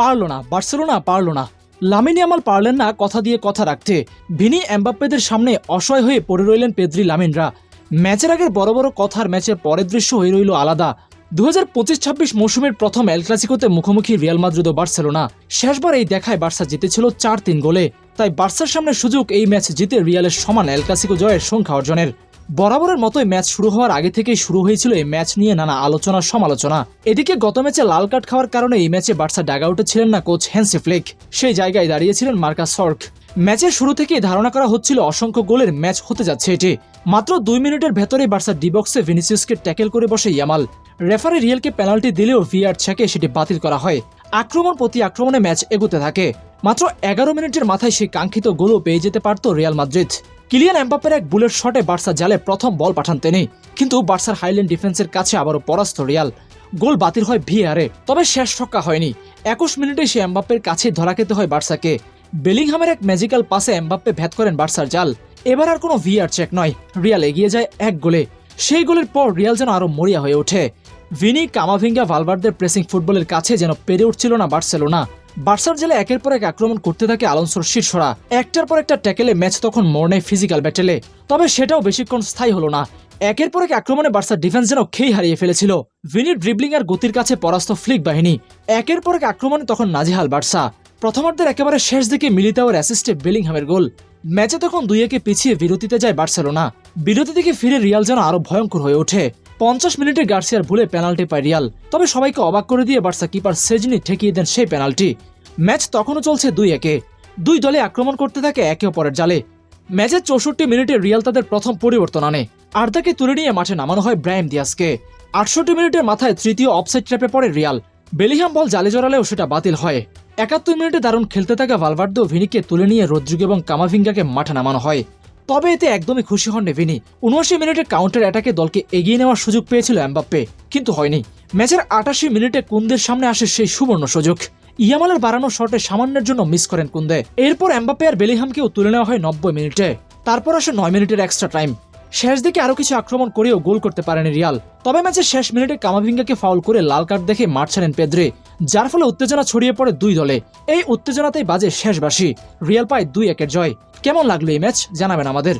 পারল না, বার্সেলোনা পারল না। লামিনী আমাল পারলেন না কথা দিয়ে কথা রাখতে। ভিনি এমবাপ্পেদের সামনে অসহায় হয়ে পড়ে রইলেন পেদ্রি লামিনরা। ম্যাচের আগের বড় বড় কথার ম্যাচের পরের দৃশ্য হয়ে রইল আলাদা। দু হাজার পঁচিশ ছাব্বিশ মৌসুমের প্রথম এল ক্লাসিকোতে মুখোমুখি রিয়াল মাদ্রিদ ও বার্সেলোনা। শেষবার এই দেখায় বার্সা জিতেছিল চার তিন গোলে। তাই বার্সার সামনে সুযোগ এই ম্যাচ জিতে রিয়ালের সমান এল ক্লাসিকো জয়ের সংখ্যা অর্জনের। বরাবরের মতোই ম্যাচ শুরু হওয়ার আগে থেকেই শুরু হয়েছিল এই ম্যাচ নিয়ে নানা আলোচনা, সমালোচনা। এদিকে গত ম্যাচে লাল কার্ড খাওয়ার কারণে এই ম্যাচে বার্সা ডাগাউটে ছিলেন না কোচ হ্যান্সি ফ্লেক। সেই জায়গায় দাঁড়িয়েছিলেন মার্কাস সর্ক। ম্যাচের শুরু থেকেই ধারণা করা হচ্ছিল অসংখ্য গোলের ম্যাচ হতে যাচ্ছে এটি। মাত্র দুই মিনিটের ভেতরে বার্সা ডিবক্সে ভিনিসিয়াসকে ট্যাকেল করে বসে ইয়ামাল। রেফারি রিয়েলকে পেনাল্টি দিলেও ভিআর ছেকে সেটি বাতিল করা হয়। আক্রমণ প্রতি আক্রমণে ম্যাচ এগোতে থাকে। মাত্র এগারো মিনিটের মাথায় সেই কাঙ্ক্ষিত গোলও পেয়ে যেতে পারত রিয়াল মাদ্রিদ। কিলিয়ান এমবাপ্পের এক বুলেট শটে বার্সা জালে প্রথম বল পাঠান তিনি। কিন্তু বার্সার হাইল্যান্ড ডিফেন্সের কাছে আবারও পরাস্ত রিয়াল। গোল বাতিল হয় ভিআরে তবে শেষ ছক্কা হয়নি। একুশ মিনিটে সে এমবাপ্পের কাছে ধরা খেতে হয় বার্সাকে। বেলিংহামের এক ম্যাজিক্যাল পাসে এমবাপ্পে ভেদ করেন বার্সার জাল। এবার আর কোনো ভিআর চেক নয়। রিয়াল এগিয়ে যায় এক গোলে। সেই গোলের পর রিয়াল যেন আরও মরিয়া হয়ে ওঠে। ভিনি, কামাভিঙ্গা ভালভার্দের প্রেসিং ফুটবলের কাছে যেন পেরে উঠছিল না বার্সেলোনা। বার্সার জেলে একের পর এক আক্রমণ করতে থাকে আলোনসোর শীর্ষরা একটার পর একটা ট্যাকেলে ম্যাচ তখন মোড় নেয় ফিজিক্যাল ব্যাটেলে। তবে সেটাও বেশিক্ষণ স্থায়ী হলো না। একের পর এক আক্রমণে বার্সার ডিফেন্স যেন খেই হারিয়ে ফেলেছিল। ভিনির ড্রিবলিং আর গতির কাছে পরাস্ত ফ্লিক বাহিনী। একের পর এক আক্রমণে তখন নাজিহাল বার্সা। প্রথমার্ধের একেবারে শেষ দিকে মিলিতাওয়ার অ্যাসিস্টে বেলিংহামের গোল। ম্যাচে তখন দুই একে পিছিয়ে বিরতিতে যায় বার্সেলোনা। বিরতি থেকে ফিরে রিয়াল যেন আরও ভয়ঙ্কর হয়ে ওঠে। পঞ্চাশ মিনিটে গার্সিয়ার ভুলে পেনাল্টি পায় রিয়াল। তবে সবাইকে অবাক করে দিয়ে বার্সা কিপার সেজনি ঠেকিয়ে দেন সেই পেনাল্টি। ম্যাচ তখনও চলছে দুই একে। দুই দলে আক্রমণ করতে থাকে একে অপরের জালে। ম্যাচের চৌষট্টি মিনিটে রিয়াল তাদের প্রথম পরিবর্তন আনে। আর্দাকে তুলে নিয়ে মাঠে নামানো হয় ব্রাইম দিয়াসকে। আটষট্টি মিনিটের মাথায় তৃতীয় অফসাইড ট্র্যাপে পড়ে রিয়াল। বেলিহাম বল জালে জড়ালেও সেটা বাতিল হয়। একাত্তর মিনিটে দারুণ খেলতে থাকা ভালভার্দো ভিনিকে তুলে নিয়ে রদ্রিগ এবং কামাভিঙ্গাকে মাঠে নামানো হয়। তবে এতে একদমই খুশি হননি ভিনি। উনআশি মিনিটে কাউন্টার অ্যাটাকে দলকে এগিয়ে নেওয়ার সুযোগ পেয়েছিল এমবাপ্পে, কিন্তু হয়নি। ম্যাচের আটাশি মিনিটে কুন্দের সামনে আসে সেই সুবর্ণ সুযোগ। ইয়ামালের বাড়ানো শটে সামান্যের জন্য মিস করেন কুন্দে। এরপর এমবাপ্পে আর বেলিহামকেও তুলে নেওয়া হয় নব্বই মিনিটে। তারপর আসে নয় মিনিটের এক্সট্রা টাইম শেষ দিকে আরও কিছু আক্রমণ করেও গোল করতে পারেনি রিয়াল। তবে ম্যাচের শেষ মিনিটে কামাভিঙ্গাকে ফাউল করে লাল কার্ড দেখে মাঠ ছাড়েন পেদ্রে, যার ফলে উত্তেজনা ছড়িয়ে পড়ে দুই দলে। এই উত্তেজনাতেই বাজে শেষ বাসি রিয়াল পায় দুই একের জয়। কেমন লাগল এই ম্যাচ? জানাবেন আমাদের।